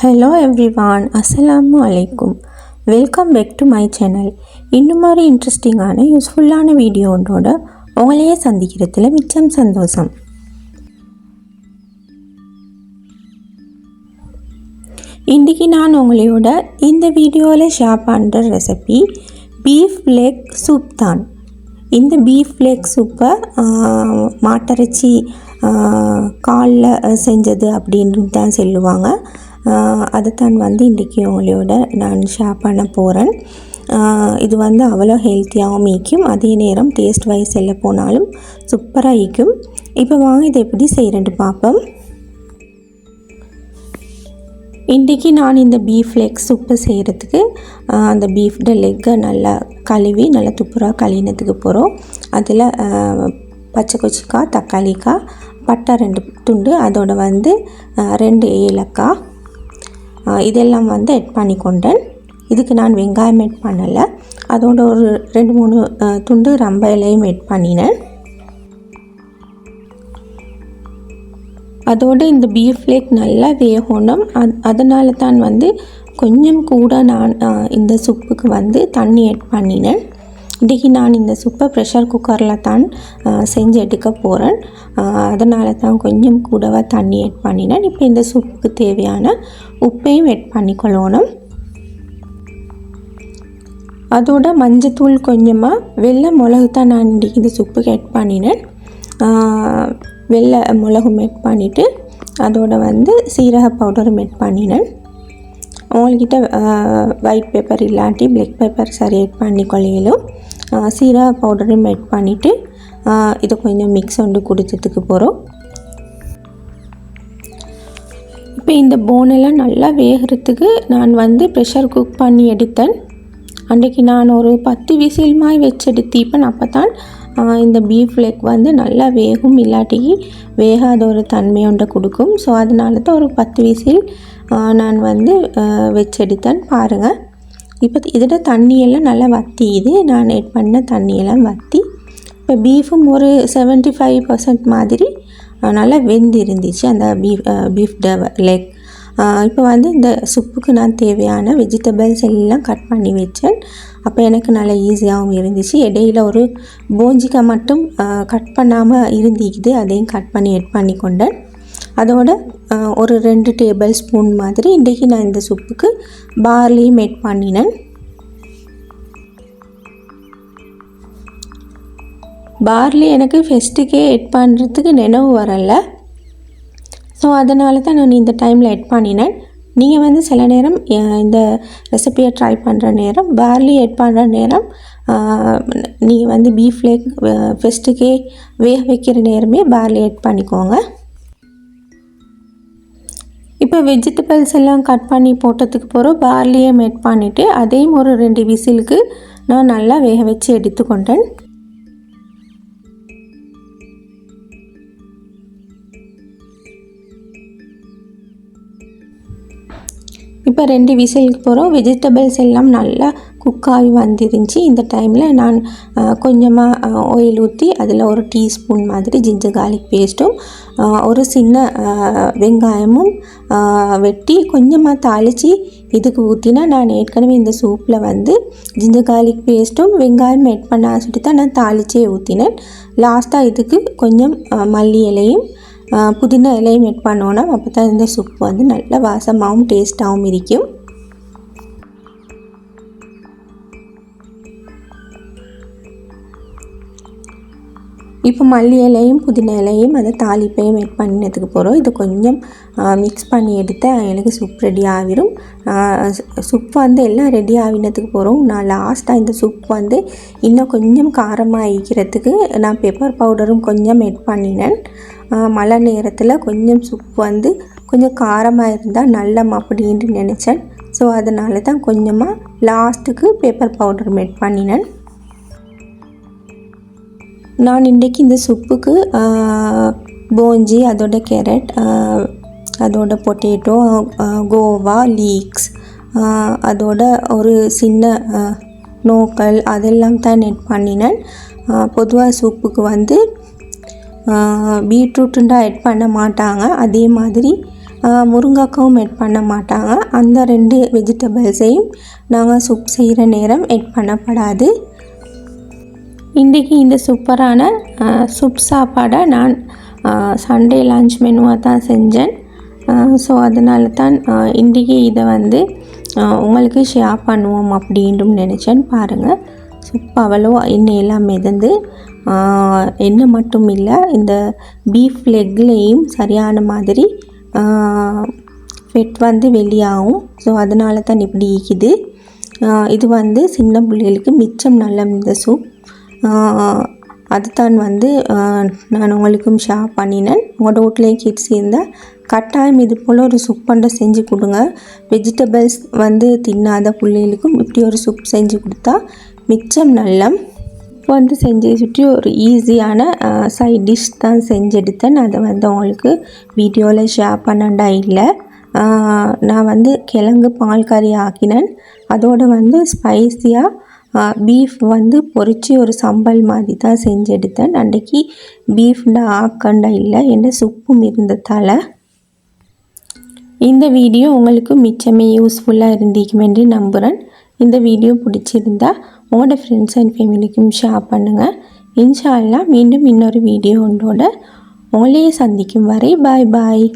Hello everyone அஸ்ஸலாமு அலைக்கும் welcome back to my channel இன்னும் மாதிரி இன்ட்ரெஸ்டிங்கான யூஸ்ஃபுல்லான வீடியோன்றோட உங்களையே சந்திக்கிறதுல மிச்சம் சந்தோஷம். இன்றைக்கி நான் உங்களோட இந்த வீடியோவில் ஷேர் பண்ணுற ரெசிபி பீஃப் லெக் சூப் தான். இந்த பீஃப் லெக் சூப்பை மாட்டிறைச்சி காலில் செஞ்சது அப்படின்னு தான் சொல்லுவாங்க. அதை தான் வந்து இன்றைக்கி உங்களோட நான் ஷேர் பண்ண போகிறேன் இது வந்து அவ்வளோ ஹெல்த்தியாகவும் ஈக்கும் அதே நேரம் டேஸ்ட் வைஸ் செல்ல போனாலும் சூப்பராக ஈக்கும் இப்போ வாங்க இதை எப்படி செய்கிறேன்ட்டு பார்ப்போம். இன்றைக்கி நான் இந்த பீஃப் லெக் சூப்பு செய்கிறதுக்கு அந்த பீஃப்ட லெக்கை நல்லா கழுவி நல்லா துப்புராக கழுவினதுக்கு போகிறோம் அதில் பச்சை கொச்சிக்காய் தக்காளிக்காய் பட்டை ரெண்டு துண்டு அதோட வந்து ரெண்டு ஏலக்காய் இதெல்லாம் வந்து எட் பண்ணி கொண்டேன் இதுக்கு நான் வெங்காயம் எட் பண்ணலை. அதோட ஒரு ரெண்டு மூணு துண்டு ரம்ப இலையும் எட் பண்ணினேன். அதோடு இந்த பீஃப் லேக் நல்லா வேகணும். அத் அதனால தான் வந்து கொஞ்சம் கூட நான் இந்த சூப்புக்கு வந்து தண்ணி எட் பண்ணினேன். இன்றைக்கி நான் இந்த சூப்பை ப்ரெஷர் குக்கரில் தான் செஞ்சு எடுக்க போகிறேன் அதனால தான் கொஞ்சம் கூடவா தண்ணி எட் பண்ணினேன். இப்போ இந்த சூப்புக்கு தேவையான உப்பையும் ஆட் பண்ணிக்கொள்ளணும். அதோட மஞ்சத்தூள் கொஞ்சமாக வெள்ளை மிளகு தான் நான் இன்றைக்கி இந்த சூப்புக்கு எட் பண்ணினேன். வெள்ளை மிளகும் ஆட் பண்ணிவிட்டு அதோட வந்து சீரக பவுடரும் ஆட் பண்ணினேன். உங்கள்கிட்ட ஒயிட் பேப்பர் இல்லாட்டி பிளாக் பேப்பர் சரி எட் பண்ணிக்கொள்ளையிலும் கொள்ளையிலும் சீரக பவுடரும் பண்ணிவிட்டு இதை கொஞ்சம் மிக்ஸ் வந்து குடிச்சதுக்கு போகிறோம் இப்போ இந்த போனெல்லாம் நல்லா வேகிறதுக்கு நான் வந்து ப்ரெஷர் குக் பண்ணி எடுத்தேன். அன்றைக்கு நான் ஒரு பத்து விசில் மாதிரி வச்சு எடுத்தீப்பேன் அப்போ தான் இந்த பீஃப் லெக் வந்து நல்லா வேகும் இல்லாட்டி வேகாத ஒரு தன்மை ஒன்றை கொடுக்கும். ஸோ அதனால தான் ஒரு பத்து விசில் நான் வந்து வச்செடுத்தேன். பாருங்கள் இப்போ இதோட தண்ணியெல்லாம் நல்லா வத்தியுது. நான் எட் பண்ண தண்ணியெல்லாம் வற்றி இப்போ பீஃபும் ஒரு செவன்ட்டி ஃபைவ் பர்சன்ட் மாதிரி நல்லா வெந்து இருந்துச்சு அந்த பீஃப் பீஃப் ட லெக் இப்போ வந்து இந்த சுப்புக்கு நான் தேவையான வெஜிடபிள்ஸ் எல்லாம் கட் பண்ணி வச்சேன். அப்போ எனக்கு நல்லா ஈஸியாகவும் இருந்துச்சு. இடையில ஒரு போஞ்சிக்காய் மட்டும் கட் பண்ணாமல் இருந்திக்குது அதையும் கட் பண்ணி எட் பண்ணி கொண்டேன். அதோட ஒரு ரெண்டு டேபிள் ஸ்பூன் மாதிரி இன்றைக்கி நான் இந்த சுப்புக்கு பார்லியும் எட் பண்ணினேன். பார்லி எனக்கு ஃபெஸ்ட்டுக்கே எட் பண்ணுறதுக்கு நினைவு வரலை. ஸோ அதனால தான் நான் இந்த டைமில் எட் பண்ணினேன். நீங்கள் வந்து சில நேரம் இந்த ரெசிப்பியை ட்ரை பண்ணுற நேரம் பார்லி எட் பண்ணுற நேரம் நீங்கள் வந்து பீஃப் லேக் ஃபெஸ்ட்டுக்கே வேக வைக்கிற நேரமே பார்லி எட் பண்ணிக்கோங்க. இப்போ வெஜிடபிள்ஸ் எல்லாம் கட் பண்ணி போட்டதுக்கு போகிறோம் பார்லியை மெட் பண்ணிவிட்டு அதையும் ஒரு ரெண்டு விசிலுக்கு நான் நல்லா வேக வச்சு எடுத்துக்கொண்டேன். இப்போ ரெண்டு விசிலுக்கு போகிறோம் வெஜிடபிள்ஸ் எல்லாம் நல்லா குக்காகி ஆகி வந்துருந்துச்சு. இந்த டைமில் நான் கொஞ்சமாக ஆயில் ஊற்றி அதில் ஒரு டீஸ்பூன் மாதிரி ஜிஞ்சர் கார்லிக் பேஸ்ட்டும் ஒரு சின்ன வெங்காயமும் வெட்டி கொஞ்சமாக தாளித்து இதுக்கு ஊற்றினா நான் ஏற்கனவே இந்த சூப்பில் வந்து ஜிஞ்சர் கார்லிக் பேஸ்ட்டும் வெங்காயம் எட் பண்ண சொல்லிட்டு தான் நான் தாளித்தே ஊற்றினேன் லாஸ்ட்டாக இதுக்கு கொஞ்சம் மல்லி இலையும் புதினா இலையும் எட் பண்ணோன்னா அப்போ தான் இந்த சூப் வந்து நல்ல வாசமாகவும் டேஸ்ட்டாகவும் இருக்கும். இப்போ மல்லி இலையும் புதினா இலையும் அதை தாளிப்பையும் எட் பண்ணினதுக்கு போகிறோம் இது கொஞ்சம் மிக்ஸ் பண்ணி எடுத்து எனக்கு சூப் ரெடி ஆகிரும். சூப் வந்து எல்லாம் ரெடி ஆகினதுக்கு போகிறோம் நான் லாஸ்ட்டாக இந்த சூப் வந்து இன்னும் கொஞ்சம் காரமாக ஆகிக்கிறதுக்கு நான் பெப்பர் பவுடரும் கொஞ்சம் ஆட் பண்ணினேன். மழை நேரத்தில் கொஞ்சம் சூப் வந்து கொஞ்சம் காரமாக இருந்தால் நல்லம் அப்படின்ட்டு நினச்சேன். ஸோ அதனால தான் கொஞ்சமாக லாஸ்ட்டுக்கு பேப்பர் பவுடர் மேட் பண்ணினேன். நான் இன்றைக்கி இந்த சூப்புக்கு போஞ்சி அதோட கேரட் அதோட பொட்டேட்டோ கோவா லீக்ஸ் அதோட ஒரு சின்ன நோக்கல் அதெல்லாம் தான் நெட் பண்ணினேன். பொதுவாக சூப்புக்கு வந்து பீட்ரூட்டுண்டா ஆட் பண்ண மாட்டாங்க. அதே மாதிரி முருங்கைக்காவும் எட் பண்ண மாட்டாங்க. அந்த ரெண்டு வெஜிடபிள்ஸையும் நாங்கள் சூப் செய்கிற நேரம் எட் பண்ணப்படாது. இன்றைக்கி இந்த சூப்பரான சூப் சாப்பாடை நான் சண்டே லஞ்ச் மெனுவாக தான் செஞ்சேன். ஸோ அதனால தான் இன்றைக்கி இதை வந்து உங்களுக்கு ஷேர் பண்ணுவோம் அப்படின்றும் நினச்சேன். பாருங்கள் சூப் அவ்வளோ எண்ணெயெல்லாம் மிதந்து எண்ணெய் மட்டும் இல்லை இந்த பீஃப் லெக்லேயும் சரியான மாதிரி ஃபெட் வந்து வெளியாகும். ஸோ அதனால தான் இப்படி இருக்குது. இது வந்து சின்ன பிள்ளைகளுக்கு மிச்சம் நல்ல இந்த சூப் அதுதான் வந்து நான் உங்களுக்கும் ஷேர் பண்ணினேன். உங்கள் வீட்லேயும் கிட்ஸ் இருந்தால் கட்டாயம் இது போல் ஒரு சூப் பண்டை செஞ்சு கொடுங்க. வெஜிடபிள்ஸ் வந்து தின்னாத பிள்ளைகளுக்கும் இப்படி ஒரு சூப் செஞ்சு கொடுத்தா மிச்சம் நல்லம். வந்து செஞ்சு சுற்றி ஒரு ஈஸியான சைட் டிஷ் தான் செஞ்செடுத்தேன். அதை வந்து உங்களுக்கு வீடியோவில் ஷேர் பண்ணண்டா இல்லை. நான் வந்து கிழங்கு பால் கறி ஆக்கினேன். அதோடு வந்து ஸ்பைஸியாக பீஃப் வந்து பொறிச்சு ஒரு சம்பல் மாதிரி தான் செஞ்சு எடுத்தேன் அன்றைக்கி பீஃப்டா ஆக்கண்டா இல்லை என்ன சுப்பும் இருந்ததால் இந்த வீடியோ உங்களுக்கு மிச்சமே யூஸ்ஃபுல்லாக இருந்திக்கும் என்று நம்புகிறேன் இந்த வீடியோ பிடிச்சிருந்தா உங்களோட ஃப்ரெண்ட்ஸ் அண்ட் ஃபேமிலிக்கும் ஷேர் பண்ணுங்கள் இன்ஷா அல்லா மீண்டும் இன்னொரு வீடியோ ஒன்றோட உங்களையே சந்திக்கும் வரை பாய் பாய்